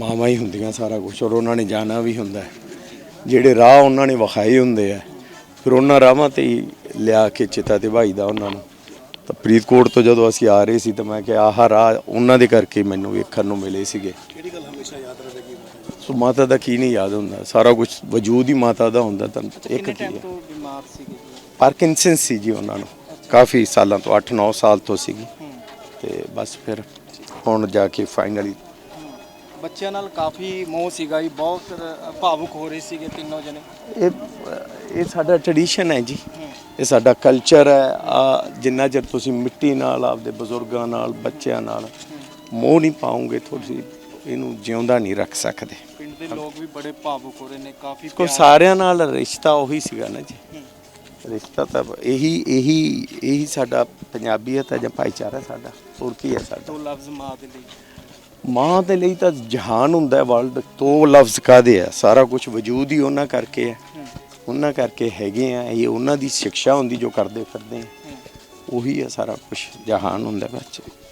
ਮਾਵਾਂ ਹੀ ਹੁੰਦੀਆਂ ਸਾਰਾ ਕੁਝ ਔਰ ਉਹਨਾਂ ਨੇ ਜਾਣਾ ਵੀ ਹੁੰਦਾ ਹੈ। ਜਿਹੜੇ ਰਾਹ ਉਹਨਾਂ ਨੇ ਵਿਖਾਏ ਹੁੰਦੇ ਆ ਫਿਰ ਉਹਨਾਂ ਰਾਹਾਂ ਤੇ ਹੀ ਲਿਆ ਕੇ ਚਿਤਾ ਤੇ ਭਾਈ ਦਾ ਉਹਨਾਂ ਨੂੰ। ਤਾਂ ਫਰੀਦਕੋਟ ਤੋਂ ਜਦੋਂ ਅਸੀਂ ਆ ਰਹੇ ਸੀ ਤਾਂ ਮੈਂ ਕਿਹਾ ਆਹ ਰਾਹ ਉਹਨਾਂ ਦੇ ਕਰਕੇ ਮੈਨੂੰ ਵੇਖਣ ਨੂੰ ਮਿਲੇ ਸੀਗੇ। ਕਿਹੜੀ ਗੱਲ ਹਮੇਸ਼ਾ ਯਾਦ ਰਹੇਗੀ ਸੋ ਮਾਤਾ ਦਾ ਕੀ ਨਹੀਂ ਯਾਦ ਹੁੰਦਾ। ਸਾਰਾ ਕੁਝ ਵਜੂਦ ਹੀ ਮਾਤਾ ਦਾ ਹੁੰਦਾ ਤਾਂ ਇੱਕ ਕੀ ਟਾਈਮ ਹੈ। ਤੋਂ ਬਿਮਾਰ ਸੀਗੇ? ਪਾਰਕਿੰਸਨ ਸੀ ਜੀ ਉਹਨਾਂ ਨੂੰ। ਕਾਫੀ ਸਾਲਾਂ ਤੋਂ 8-9 ਸਾਲ ਤੋਂ ਸੀਗੀ। ਤੇ ਬਸ ਫਿਰ ਹੁਣ ਜਾ ਕੇ ਫਾਈਨਲੀ। ਬੱਚਿਆਂ ਨਾਲ ਕਾਫੀ ਮੋਹ ਸੀਗਾ ਜੀ ਬਹੁਤ ਭਾਵੁਕ ਹੋ ਰਹੇ ਸੀਗੇ ਤਿੰਨੋਂ ਜਣੇ। ਇਹ ਇਹ ਸਾਡਾ ਟ੍ਰੈਡੀਸ਼ਨ ਹੈ ਜੀ। ਇਹ ਸਾਡਾ ਕਲਚਰ ਹੈ। ਆ ਜਿੰਨਾ ਚਿਰ ਤੁਸੀਂ ਮਿੱਟੀ ਨਾਲ ਆਪਦੇ ਬਜ਼ੁਰਗਾਂ ਨਾਲ ਬੱਚਿਆਂ ਨਾਲ ਮੋਹ ਨਹੀਂ ਪਾਉਂਗੇ ਤੁਸੀਂ ਇਹਨੂੰ ਜਿਉਂਦਾ ਨਹੀਂ ਰੱਖ ਸਕਦੇ। ਪਿੰਡ ਦੇ ਲੋਕ ਵੀ ਬੜੇ ਭਾਵੁਕ ਹੋ ਰਹੇ ਨੇ ਕਾਫੀ ਕੋ ਸਾਰਿਆਂ ਨਾਲ ਰਿਸ਼ਤਾ ਉਹੀ ਸੀਗਾ ਨਾ ਜੀ। ਰਿਸ਼ਤਾ ਤਾਂ ਇਹੀ ਇਹੀ ਇਹੀ ਸਾਡਾ ਪੰਜਾਬੀਅਤ ਹੈ ਜਾਂ ਭਾਈਚਾਰਾ ਸਾਡਾ ਹੋਰ ਕੀ ਹੈ ਸਾਡਾ। ਦੋ ਲਫ਼ਜ਼ ਮਾਂ ਦੇ ਲਈ। ਮਾਂ ਦੇ ਲਈ ਤਾਂ ਜਹਾਨ ਹੁੰਦਾ ਵਰਲਡ ਤੋਂ ਲਫ਼ਜ਼ ਕਾਦੇ ਆ? ਸਾਰਾ ਕੁਝ ਵਜੂਦ ਹੀ ਉਹਨਾਂ ਕਰਕੇ ਹੈ। ਉਹਨਾਂ ਕਰਕੇ ਹੈਗੇ ਆ ਇਹ ਉਹਨਾਂ ਦੀ ਸਿੱਖਿਆ ਹੁੰਦੀ ਜੋ ਕਰਦੇ ਫਿਰਦੇ ਆ। ਉਹੀ ਹੈ ਸਾਰਾ ਕੁਝ ਜਹਾਨ ਹੁੰਦਾ ਬੱਚੇ।